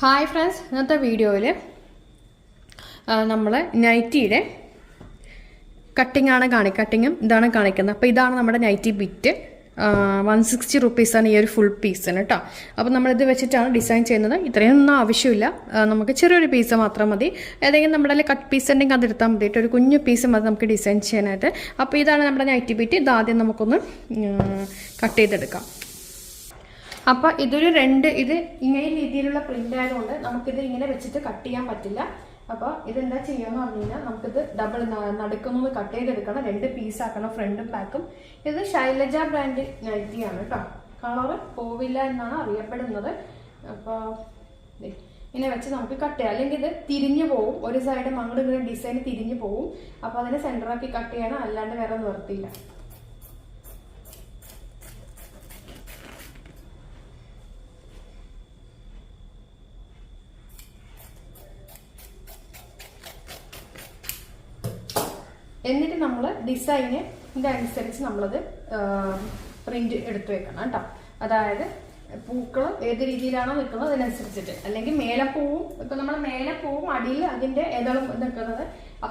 Hi friends ഇന്നത്തെ വീഡിയോയിൽ നമ്മൾ നൈറ്റിയുടെ കട്ടിംഗ് ആണ് കാണി കട്ടിങ്ങും ഇതാണ് കാണിക്കുന്നത്. അപ്പോൾ ഇതാണ് നമ്മുടെ നൈറ്റി ബിറ്റ് വൺ സിക്സ്റ്റി റുപ്പീസാണ് ഈ ഒരു ഫുൾ പീസിന് കേട്ടോ അപ്പോൾ നമ്മളിത് വെച്ചിട്ടാണ് ഡിസൈൻ ചെയ്യുന്നത്. ഇത്രയൊന്നും ആവശ്യമില്ല. നമുക്ക് ചെറിയൊരു പീസ് മാത്രം മതി. ഏതെങ്കിലും നമ്മുടെ കട്ട് പീസ് ഉണ്ടെങ്കിൽ അതെടുത്താൽ മതി. ഒരു കുഞ്ഞു പീസ് മതി നമുക്ക് ഡിസൈൻ ചെയ്യാനായിട്ട്. അപ്പോൾ ഇതാണ് നമ്മുടെ നൈറ്റി ബിറ്റ് ഇതാദ്യം നമുക്കൊന്ന് കട്ട് ചെയ്തെടുക്കാം. അപ്പോൾ ഇതൊരു രണ്ട് ഇത് ഇങ്ങനെ രീതിയിലുള്ള പ്രിന്റ് ആയതുകൊണ്ട് നമുക്കിത് ഇങ്ങനെ വെച്ചിട്ട് കട്ട് ചെയ്യാൻ പറ്റില്ല. അപ്പോൾ ഇതെന്താ ചെയ്യാന്ന് പറഞ്ഞു കഴിഞ്ഞാൽ നമുക്കിത് ഡബിൾ നടുക്കൊന്ന് കട്ട് ചെയ്തെടുക്കണം. രണ്ട് പീസ് ആക്കണം ഫ്രണ്ടും ബാക്കും ഇത് ശൈലജ ബ്രാൻഡ് നൈറ്റിയാണ് കേട്ടോ കളറ് പോവില്ല എന്നാണ് അറിയപ്പെടുന്നത്. അപ്പോൾ ഇങ്ങനെ വെച്ച് നമുക്ക് കട്ട് ചെയ്യാം. അല്ലെങ്കിൽ ഇത് തിരിഞ്ഞു പോവും. ഒരു സൈഡ് അങ്ങോട്ട് ഇങ്ങനെ ഡിസൈൻ തിരിഞ്ഞു പോവും. അപ്പോൾ അതിനെ സെന്ററാക്കി കട്ട് ചെയ്യണം. അല്ലാണ്ട് വേറെ നിവർത്തിയില്ല എന്നിട്ട് നമ്മൾ ഡിസൈന് അനുസരിച്ച് നമ്മളത് പ്രിന്റ് എടുത്തു വെക്കണം കേട്ടോ. അതായത് പൂക്കൾ ഏത് രീതിയിലാണോ നിൽക്കുന്നത് അതിനനുസരിച്ചിട്ട്. അല്ലെങ്കിൽ മേലപ്പൂവും ഇപ്പൊ നമ്മൾ മേലപ്പൂവും അടിയിൽ അതിന്റെ ഇതളും നിൽക്കുന്നത്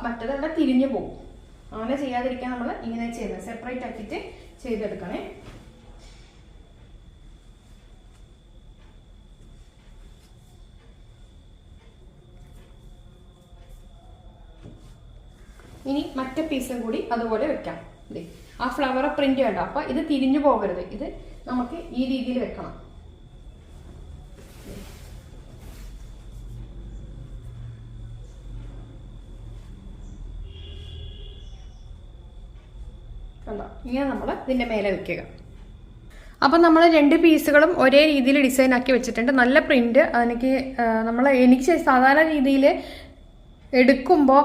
മറ്റത് അവിടെ തിരിഞ്ഞു പോകും. അങ്ങനെ ചെയ്യാതിരിക്കാൻ നമ്മൾ ഇങ്ങനെ ചെയ്യുന്നത്. സെപ്പറേറ്റ് ആക്കിയിട്ട് ചെയ്തെടുക്കണേ. ഇനി മറ്റേ പീസും കൂടി അതുപോലെ വെക്കാം. ആ ഫ്ലവർ പ്രിന്റ് വേണ്ട അപ്പൊ ഇത് തിരിഞ്ഞു പോകരുത്. ഇത് നമുക്ക് ഈ രീതിയിൽ വെക്കണം. കണ്ടോ? ഇങ്ങനെ നമ്മൾ ഇതിന്റെ മേലെ വെക്കുക. അപ്പം നമ്മൾ രണ്ട് പീസുകളും ഒരേ രീതിയിൽ ഡിസൈൻ ആക്കി വെച്ചിട്ടുണ്ട്. നല്ല പ്രിന്റ് എനിക്ക് നമ്മൾ എനിക്ക് സാധാരണ രീതിയിൽ എടുക്കുമ്പോൾ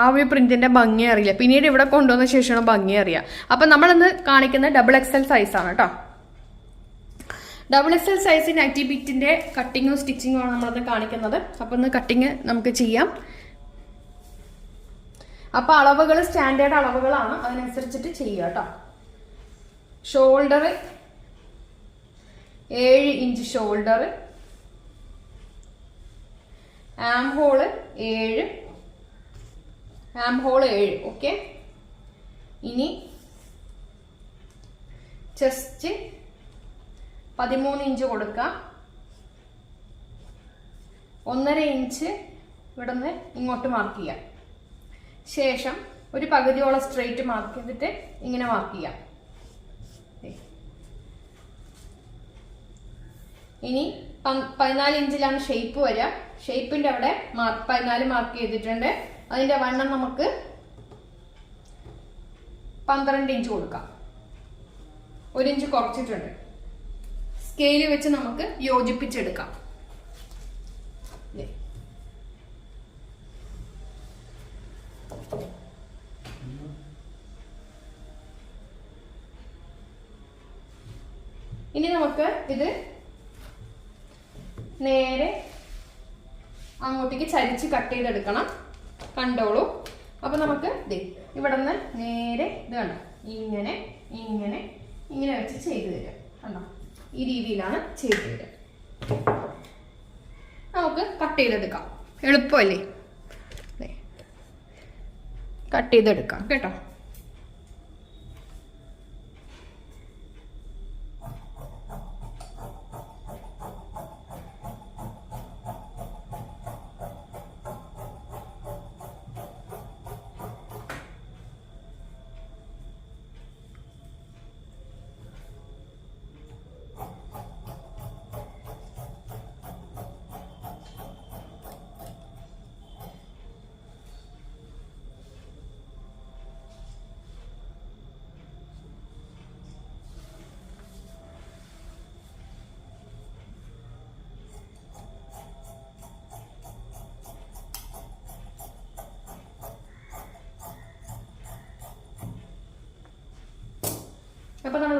ആ ഒരു പ്രിന്റിന്റെ ഭംഗി അറിയില്ല. പിന്നീട് ഇവിടെ കൊണ്ടുവന്ന ശേഷമാണ് ഭംഗി അറിയുക. അപ്പം നമ്മളിന്ന് കാണിക്കുന്ന ഡബിൾ എക്സൽ സൈസാണ് കേട്ടോ ഡബിൾ എക്സൽ സൈസ് നൈറ്റി ബിറ്റിന്റെ കട്ടിങ്ങും സ്റ്റിച്ചിങ്ങും ആണ് നമ്മളിന്ന് കാണിക്കുന്നത്. അപ്പൊ ഇന്ന് കട്ടിങ് നമുക്ക് ചെയ്യാം. അപ്പൊ അളവുകൾ സ്റ്റാൻഡേർഡ് അളവുകളാണ്. അതിനനുസരിച്ചിട്ട് ചെയ്യുക കേട്ടോ ഷോൾഡർ ഏഴ് ഇഞ്ച് ഷോൾഡർ ആം ഹോൾ ഏഴ് ആം ഹോൾ ഏഴ് ഓക്കെ ഇനി ചെസ്റ്റ് പതിമൂന്ന് ഇഞ്ച് കൊടുക്കാം. ഒന്നര ഇഞ്ച് ഇവിടുന്ന് ഇങ്ങോട്ട് മാർക്ക് ചെയ്യാം. ശേഷം ഒരു പകുതിയോളം സ്ട്രെയിറ്റ് മാർക്ക് ചെയ്തിട്ട് ഇങ്ങനെ മാർക്ക് ചെയ്യാം. ഇനി പതിനാല് ഇഞ്ചിലാണ് ഷേപ്പ് വരിക. ഷേപ്പിന്റെ അവിടെ മാർക്ക് പതിനാല് മാർക്ക് ചെയ്തിട്ടുണ്ട്. അതിന്റെ വണ്ണം നമുക്ക് പന്ത്രണ്ട് ഇഞ്ച് കൊടുക്കാം. ഒരു ഇഞ്ച് കുറച്ചിട്ടുണ്ട്. സ്കെയിൽ വെച്ച് നമുക്ക് യോജിപ്പിച്ചെടുക്കാം. ഇനി നമുക്ക് ഇത് നേരെ അങ്ങോട്ടേക്ക് ചരിച്ച് കട്ട് ചെയ്തെടുക്കണം. കണ്ടോളൂ. അപ്പൊ നമുക്ക് ഇവിടെ നിന്ന് നേരെ ഇത് കണ്ടോ? ഇങ്ങനെ ഇങ്ങനെ ഇങ്ങനെ വെച്ച് ചെയ്തു തരാം. കണ്ടോ? ഈ രീതിയിലാണ് ചെയ്തു തരാം. നമുക്ക് കട്ട് ചെയ്തെടുക്കാം. എളുപ്പമല്ലേ. കട്ട് ചെയ്തെടുക്കാം. കേട്ടോ?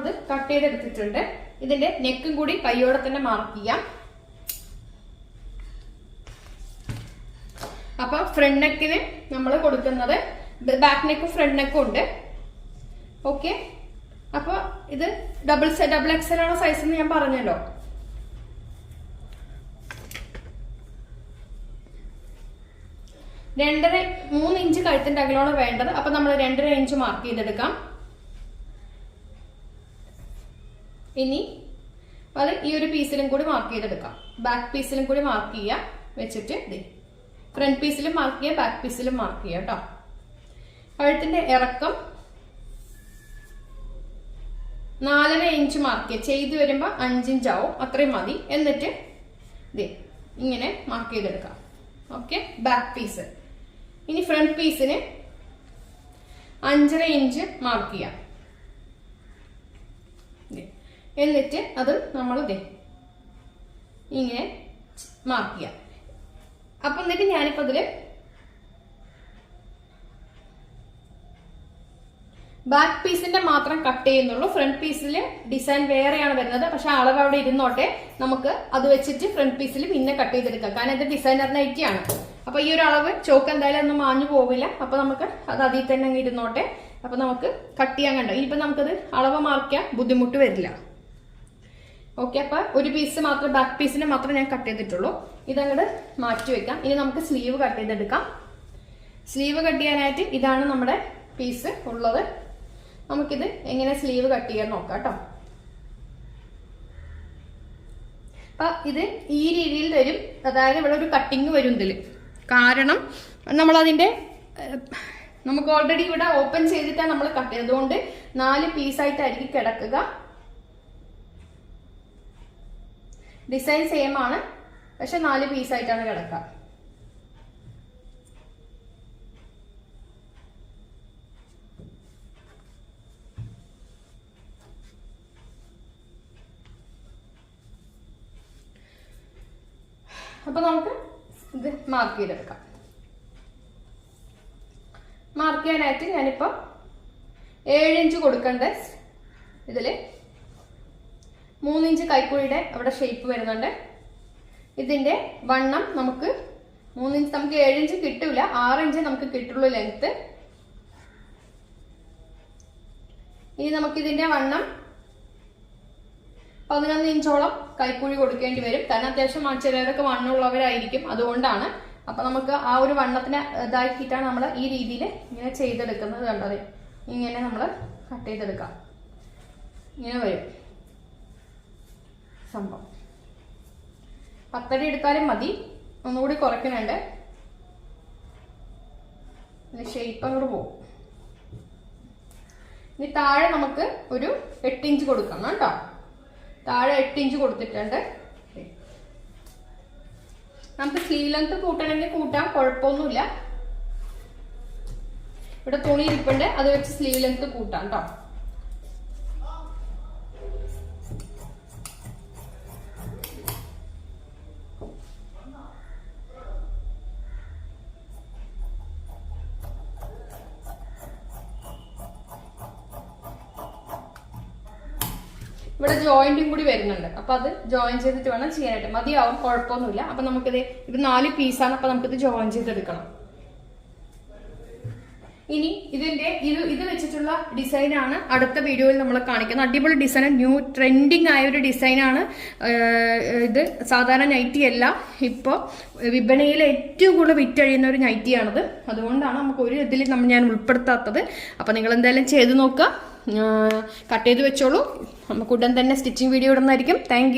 ഞാനിത് കട്ട് ചെയ്തെടുത്തിട്ടുണ്ട്. ഇതിന്റെ നെക്കും കൂടി കൈയോടെ തന്നെ മാർക്ക് ചെയ്യാം. അപ്പൊ ഫ്രണ്ട് നെക്കിന് നമ്മൾ കൊടുക്കുന്നത് ബാക്ക് നെക്കും ഫ്രണ്ട് നെക്കും ഉണ്ട്. ഓക്കെ അപ്പൊ ഇത് ഡബിൾ ഡബിൾ എക്സൽ ആണ് സൈസ് എന്ന് ഞാൻ പറഞ്ഞല്ലോ. രണ്ടര മൂന്ന് ഇഞ്ച് കഴുത്തിന്റെ അകലമാണ് വേണ്ടത്. അപ്പൊ നമ്മൾ രണ്ടര ഇഞ്ച് മാർക്ക് ചെയ്തെടുക്കാം. ഇനി അത് ഈ ഒരു പീസിലും കൂടി മാർക്ക് ചെയ്തെടുക്കാം. ബാക്ക് പീസിലും കൂടി മാർക്ക് ചെയ്യാം വെച്ചിട്ട് ദേ. ഫ്രണ്ട് പീസിലും മാർക്ക് ചെയ്യാം ബാക്ക് പീസിലും മാർക്ക് ചെയ്യാം കേട്ടോ കഴുത്തിന്റെ ഇറക്കം നാലര ഇഞ്ച് മാർക്ക് ചെയ്യുക ചെയ്ത് വരുമ്പോൾ അഞ്ചിഞ്ച് ആവും. അത്രയും മതി. എന്നിട്ട് ദേ ഇങ്ങനെ മാർക്ക് ചെയ്തെടുക്കാം. ഓക്കെ ബാക്ക് പീസ് ഇനി ഫ്രണ്ട് പീസിന് അഞ്ചര ഇഞ്ച് മാർക്ക് ചെയ്യാം. എന്നിട്ട് അത് നമ്മൾ ഇങ്ങനെ മാർക്ക് ചെയ്യാം. അപ്പൊ എന്നിട്ട് ഞാനിപ്പോ അതിൽ ബാക്ക് പീസിന്റെ മാത്രം കട്ട് ചെയ്യുന്നുള്ളൂ. ഫ്രണ്ട് പീസിൽ ഡിസൈൻ വേറെയാണ് വരുന്നത്. പക്ഷെ അളവ് അവിടെ ഇരുന്നോട്ടെ. നമുക്ക് അത് വെച്ചിട്ട് ഫ്രണ്ട് പീസിൽ പിന്നെ കട്ട് ചെയ്തെടുക്കാം. കാരണം ഇത് ഡിസൈനർ നൈറ്റിയാണ് അപ്പൊ ഈ ഒരു അളവ് ചോക്ക് എന്തായാലും ഒന്നും മാഞ്ഞു പോവില്ല. അപ്പൊ നമുക്ക് അത് അതിൽ തന്നെ ഇരുന്നോട്ടെ. അപ്പൊ നമുക്ക് കട്ട് ചെയ്യാൻ കണ്ടോ? ഇനിയിപ്പോ നമുക്കത് അളവ് മാർക്കാൻ ബുദ്ധിമുട്ട് വരില്ല. ഓക്കെ അപ്പൊ ഒരു പീസ് മാത്രം ബാക്ക് പീസിനെ മാത്രം ഞാൻ കട്ട് ചെയ്തിട്ടുള്ളൂ. ഇതങ്ങോട്ട് മാറ്റി വെക്കാം. ഇനി നമുക്ക് സ്ലീവ് കട്ട് ചെയ്തെടുക്കാം. സ്ലീവ് കട്ട് ചെയ്യാനായിട്ട് ഇതാണ് നമ്മുടെ പീസ് ഉള്ളത്. നമുക്കിത് എങ്ങനെ സ്ലീവ് കട്ട് ചെയ്യാൻ നോക്കാം കേട്ടോ അപ്പൊ ഇത് ഈ രീതിയിൽ വരും. അതായത് ഇവിടെ ഒരു കട്ടിങ് വരും ഇതിൽ കാരണം നമ്മളതിന്റെ നമുക്ക് ഓൾറെഡി ഇവിടെ ഓപ്പൺ ചെയ്തിട്ടാണ് നമ്മൾ കട്ട് ചെയ്തതുകൊണ്ട് നാല് പീസായിട്ടായിരിക്കും കിടക്കുക. ഡിസൈൻ സെയിം ആണ്. പക്ഷെ നാല് പീസ് ആയിട്ടാണ് കിടക്കുക. അപ്പൊ നമുക്ക് ഇത് മാർക്ക് ചെയ്തെടുക്കാം. മാർക്ക് ചെയ്യാനായിട്ട് ഞാനിപ്പോ ഏഴ് ഇഞ്ച് കൊടുക്കണ്ട ഇതിൽ മൂന്നിഞ്ച് കൈക്കുഴിയുടെ അവിടെ ഷേപ്പ് വരുന്നുണ്ട്. ഇതിന്റെ വണ്ണം നമുക്ക് മൂന്നിഞ്ച് നമുക്ക് ഏഴിഞ്ച് കിട്ടൂല ആറ് ഇഞ്ച് നമുക്ക് കിട്ടുള്ളൂ ലെങ്ത്ത് ഇനി നമുക്ക് ഇതിന്റെ വണ്ണം പതിനൊന്ന് ഇഞ്ചോളം കൈക്കുഴി കൊടുക്കേണ്ടി വരും. കാരണം അത്യാവശ്യം ചിലരൊക്കെ വണ്ണമുള്ളവരായിരിക്കും അതുകൊണ്ടാണ്. അപ്പൊ നമുക്ക് ആ ഒരു വണ്ണത്തിന് ഇതാക്കിയിട്ടാണ് നമ്മൾ ഈ രീതിയിൽ ഇങ്ങനെ ചെയ്തെടുക്കുന്നത് കണ്ടത് ഇങ്ങനെ നമ്മൾ കട്ട് ചെയ്തെടുക്കാം. ഇങ്ങനെ വരും. സംഭവം. പത്തടി എടുത്താലും മതി. ഒന്നുകൂടി കുറയ്ക്കുന്നുണ്ട്. ഷേപ്പ് അങ്ങോട്ട് പോകും. ഇനി താഴെ നമുക്ക് ഒരു എട്ട് ഇഞ്ച് കൊടുക്കണം കേട്ടോ. താഴെ എട്ട് ഇഞ്ച് കൊടുത്തിട്ടുണ്ട്. നമുക്ക് സ്ലീവ് ലെങ്ത് കൂട്ടണമെങ്കിൽ കൂട്ടാം കുഴപ്പമൊന്നുമില്ല. ഇവിടെ തുണി ഇരിപ്പുണ്ട് അത് വെച്ച് സ്ലീവ് ലെങ്ത് കൂട്ടാം കേട്ടോ. ഇവിടെ ജോയിന്റും കൂടി വരുന്നുണ്ട്. അപ്പൊ അത് ജോയിൻ ചെയ്തിട്ട് വേണം ചെയ്യാനായിട്ട്. മതിയാവും കുഴപ്പമൊന്നുമില്ല. അപ്പൊ നമുക്കിത് ഇത് നാല് പീസാണ് അപ്പൊ നമുക്കിത് ജോയിൻ ചെയ്തെടുക്കണം. ഇനി ഇതിന്റെ ഇത് ഇത് വെച്ചിട്ടുള്ള ഡിസൈനാണ് അടുത്ത വീഡിയോയിൽ നമ്മൾ കാണിക്കുന്നത്. അടിപൊളി ഡിസൈൻ ന്യൂ ട്രെൻഡിങ് ആയ ഒരു ഡിസൈനാണ് ഇത് സാധാരണ നൈറ്റി അല്ല. ഇപ്പോൾ വിപണിയിൽ ഏറ്റവും കൂടുതൽ വിറ്റഴിയുന്ന ഒരു നൈറ്റിയാണത് അതുകൊണ്ടാണ് നമുക്ക് ഒരു ഇതിൽ നമ്മൾ ഞാൻ ഉൾപ്പെടുത്താത്തത്. അപ്പോൾ നിങ്ങൾ എന്തായാലും ചെയ്ത് നോക്കുക. കട്ട് ചെയ്ത് വെച്ചോളൂ. നമുക്ക് ഉടൻ തന്നെ സ്റ്റിച്ചിങ് വീഡിയോ ഇടുന്നതായിരിക്കും. താങ്ക്